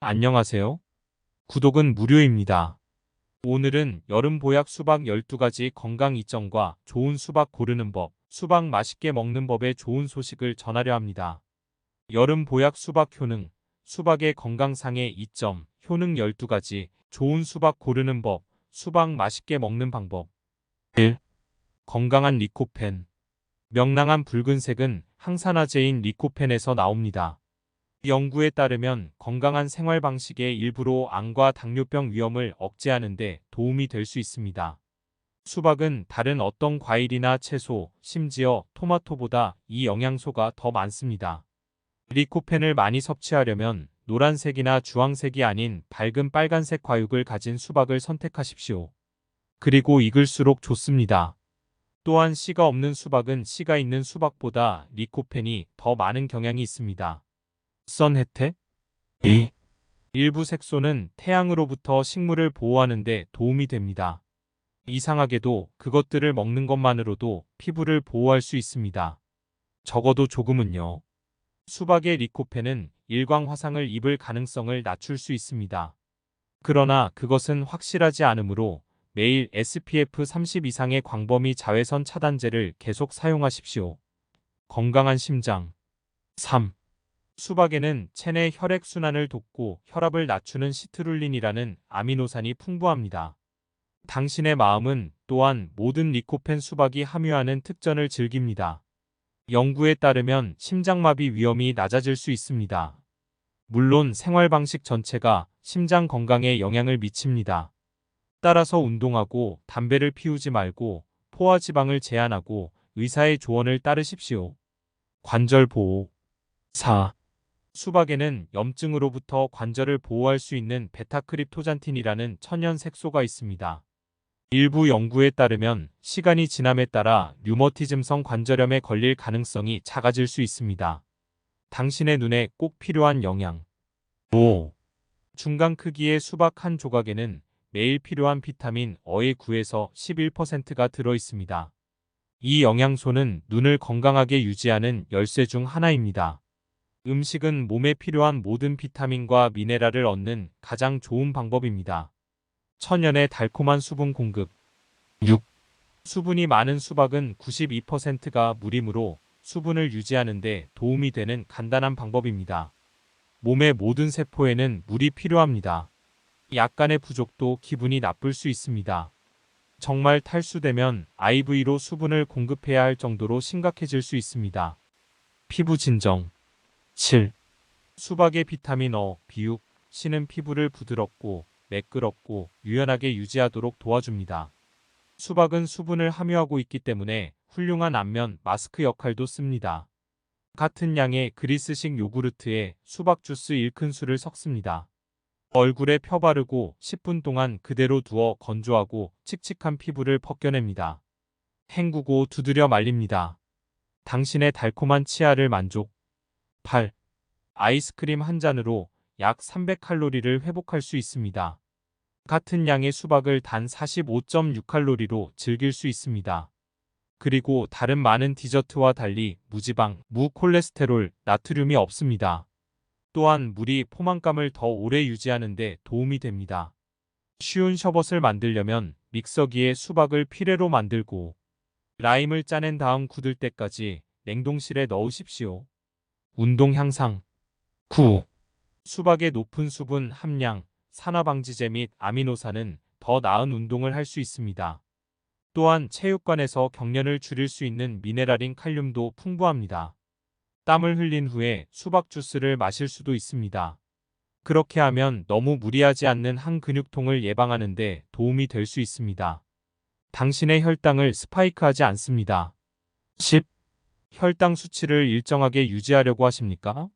안녕하세요. 구독은 무료입니다. 오늘은 여름 보약 수박 12가지 건강 이점과 좋은 수박 고르는 법, 수박 맛있게 먹는 법의 좋은 소식을 전하려 합니다. 여름 보약 수박 효능, 수박의 건강상의 이점, 효능 12가지, 좋은 수박 고르는 법, 수박 맛있게 먹는 방법. 1. 건강한 리코펜. 명랑한 붉은색은 항산화제인 리코펜에서 나옵니다. 연구에 따르면 건강한 생활 방식의 일부로 암과 당뇨병 위험을 억제하는 데 도움이 될 수 있습니다. 수박은 다른 어떤 과일이나 채소, 심지어 토마토보다 이 영양소가 더 많습니다. 리코펜을 많이 섭취하려면 노란색이나 주황색이 아닌 밝은 빨간색 과육을 가진 수박을 선택하십시오. 그리고 익을수록 좋습니다. 또한 씨가 없는 수박은 씨가 있는 수박보다 리코펜이 더 많은 경향이 있습니다. 선 혜택 2. 일부 색소는 태양으로부터 식물을 보호하는 데 도움이 됩니다. 이상하게도 그것들을 먹는 것만으로도 피부를 보호할 수 있습니다. 적어도 조금은요. 수박의 리코펜은 일광 화상을 입을 가능성을 낮출 수 있습니다. 그러나 그것은 확실하지 않으므로 매일 SPF 30 이상의 광범위 자외선 차단제를 계속 사용하십시오. 건강한 심장 3. 수박에는 체내 혈액순환을 돕고 혈압을 낮추는 시트룰린이라는 아미노산이 풍부합니다. 당신의 마음은 또한 모든 리코펜 수박이 함유하는 특전을 즐깁니다. 연구에 따르면 심장마비 위험이 낮아질 수 있습니다. 물론 생활 방식 전체가 심장 건강에 영향을 미칩니다. 따라서 운동하고 담배를 피우지 말고 포화 지방을 제한하고 의사의 조언을 따르십시오. 관절 보호 4. 수박에는 염증으로부터 관절을 보호할 수 있는 베타크립토잔틴이라는 천연 색소가 있습니다. 일부 연구에 따르면 시간이 지남에 따라 류머티즘성 관절염에 걸릴 가능성이 작아질 수 있습니다. 당신의 눈에 꼭 필요한 영양 5. 중간 크기의 수박 한 조각에는 매일 필요한 비타민 어의 9에서 11%가 들어 있습니다. 이 영양소는 눈을 건강하게 유지하는 열쇠 중 하나입니다. 음식은 몸에 필요한 모든 비타민과 미네랄을 얻는 가장 좋은 방법입니다. 천연의 달콤한 수분 공급 6. 수분이 많은 수박은 92%가 물이므로 수분을 유지하는 데 도움이 되는 간단한 방법입니다. 몸의 모든 세포에는 물이 필요합니다. 약간의 부족도 기분이 나쁠 수 있습니다. 정말 탈수되면 IV로 수분을 공급해야 할 정도로 심각해질 수 있습니다. 피부 진정 7. 수박의 비타민 어, 비육, C는 피부를 부드럽고 매끄럽고 유연하게 유지하도록 도와줍니다. 수박은 수분을 함유하고 있기 때문에 훌륭한 안면 마스크 역할도 씁니다. 같은 양의 그리스식 요구르트에 수박 주스 1큰술을 섞습니다. 얼굴에 펴바르고 10분 동안 그대로 두어 건조하고 칙칙한 피부를 벗겨냅니다. 헹구고 두드려 말립니다. 당신의 달콤한 치아를 만족. 8. 아이스크림 한 잔으로 약 300칼로리를 회복할 수 있습니다. 같은 양의 수박을 단 45.6칼로리로 즐길 수 있습니다. 그리고 다른 많은 디저트와 달리 무지방, 무콜레스테롤, 나트륨이 없습니다. 또한 물이 포만감을 더 오래 유지하는 데 도움이 됩니다. 쉬운 셔벗을 만들려면 믹서기에 수박을 피레로 만들고 라임을 짜낸 다음 굳을 때까지 냉동실에 넣으십시오. 운동 향상 9. 수박의 높은 수분 함량, 산화방지제 및 아미노산은 더 나은 운동을 할 수 있습니다. 또한 체육관에서 경련을 줄일 수 있는 미네랄인 칼륨도 풍부합니다. 땀을 흘린 후에 수박 주스를 마실 수도 있습니다. 그렇게 하면 너무 무리하지 않는 항근육통을 예방하는 데 도움이 될 수 있습니다. 당신의 혈당을 스파이크하지 않습니다. 10. 혈당 수치를 일정하게 유지하려고 하십니까?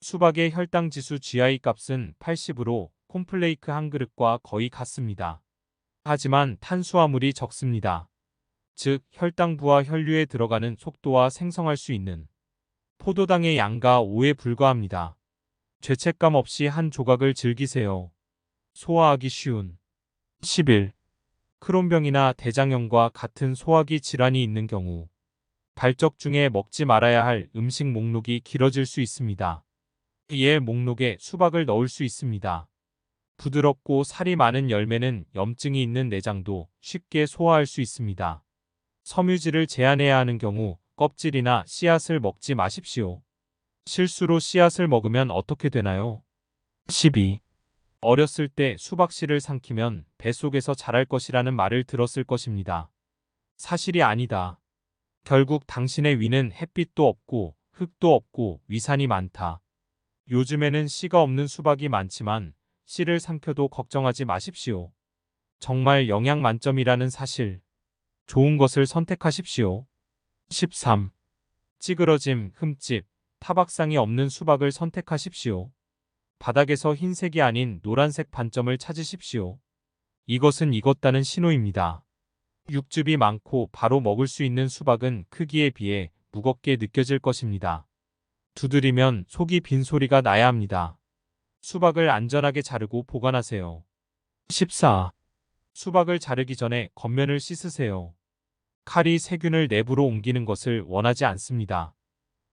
수박의 혈당 지수 GI 값은 80으로 콤플레이크 한 그릇과 거의 같습니다. 하지만 탄수화물이 적습니다. 즉, 혈당부와 혈류에 들어가는 속도와 생성할 수 있는 포도당의 양과 5에 불과합니다. 죄책감 없이 한 조각을 즐기세요. 소화하기 쉬운 11. 크론병이나 대장염과 같은 소화기 질환이 있는 경우 발적 중에 먹지 말아야 할 음식 목록이 길어질 수 있습니다. 이에 목록에 수박을 넣을 수 있습니다. 부드럽고 살이 많은 열매는 염증이 있는 내장도 쉽게 소화할 수 있습니다. 섬유질을 제한해야 하는 경우 껍질이나 씨앗을 먹지 마십시오. 실수로 씨앗을 먹으면 어떻게 되나요? 12. 어렸을 때 수박씨를 삼키면 뱃속에서 자랄 것이라는 말을 들었을 것입니다. 사실이 아니다. 결국 당신의 위는 햇빛도 없고 흙도 없고 위산이 많다. 요즘에는 씨가 없는 수박이 많지만 씨를 삼켜도 걱정하지 마십시오. 정말 영양 만점이라는 사실. 좋은 것을 선택하십시오. 13. 찌그러짐, 흠집, 타박상이 없는 수박을 선택하십시오. 바닥에서 흰색이 아닌 노란색 반점을 찾으십시오. 이것은 익었다는 신호입니다. 육즙이 많고 바로 먹을 수 있는 수박은 크기에 비해 무겁게 느껴질 것입니다. 두드리면 속이 빈 소리가 나야 합니다. 수박을 안전하게 자르고 보관하세요. 14. 수박을 자르기 전에 겉면을 씻으세요. 칼이 세균을 내부로 옮기는 것을 원하지 않습니다.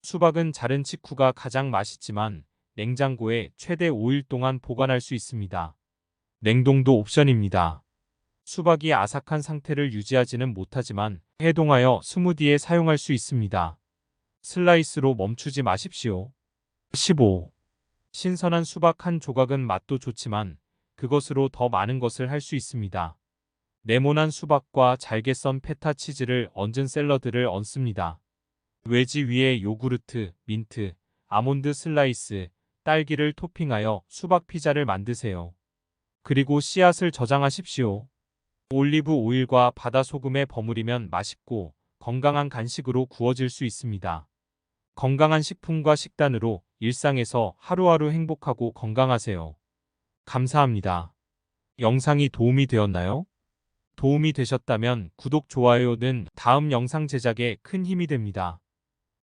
수박은 자른 직후가 가장 맛있지만 냉장고에 최대 5일 동안 보관할 수 있습니다. 냉동도 옵션입니다. 수박이 아삭한 상태를 유지하지는 못하지만 해동하여 스무디에 사용할 수 있습니다. 슬라이스로 멈추지 마십시오. 15. 신선한 수박 한 조각은 맛도 좋지만 그것으로 더 많은 것을 할 수 있습니다. 네모난 수박과 잘게 썬 페타 치즈를 얹은 샐러드를 얹습니다. 외지 위에 요구르트, 민트, 아몬드 슬라이스, 딸기를 토핑하여 수박 피자를 만드세요. 그리고 씨앗을 저장하십시오. 올리브 오일과 바다 소금에 버무리면 맛있고 건강한 간식으로 구워질 수 있습니다. 건강한 식품과 식단으로 일상에서 하루하루 행복하고 건강하세요. 감사합니다. 영상이 도움이 되었나요? 도움이 되셨다면 구독, 좋아요 는 다음 영상 제작에 큰 힘이 됩니다.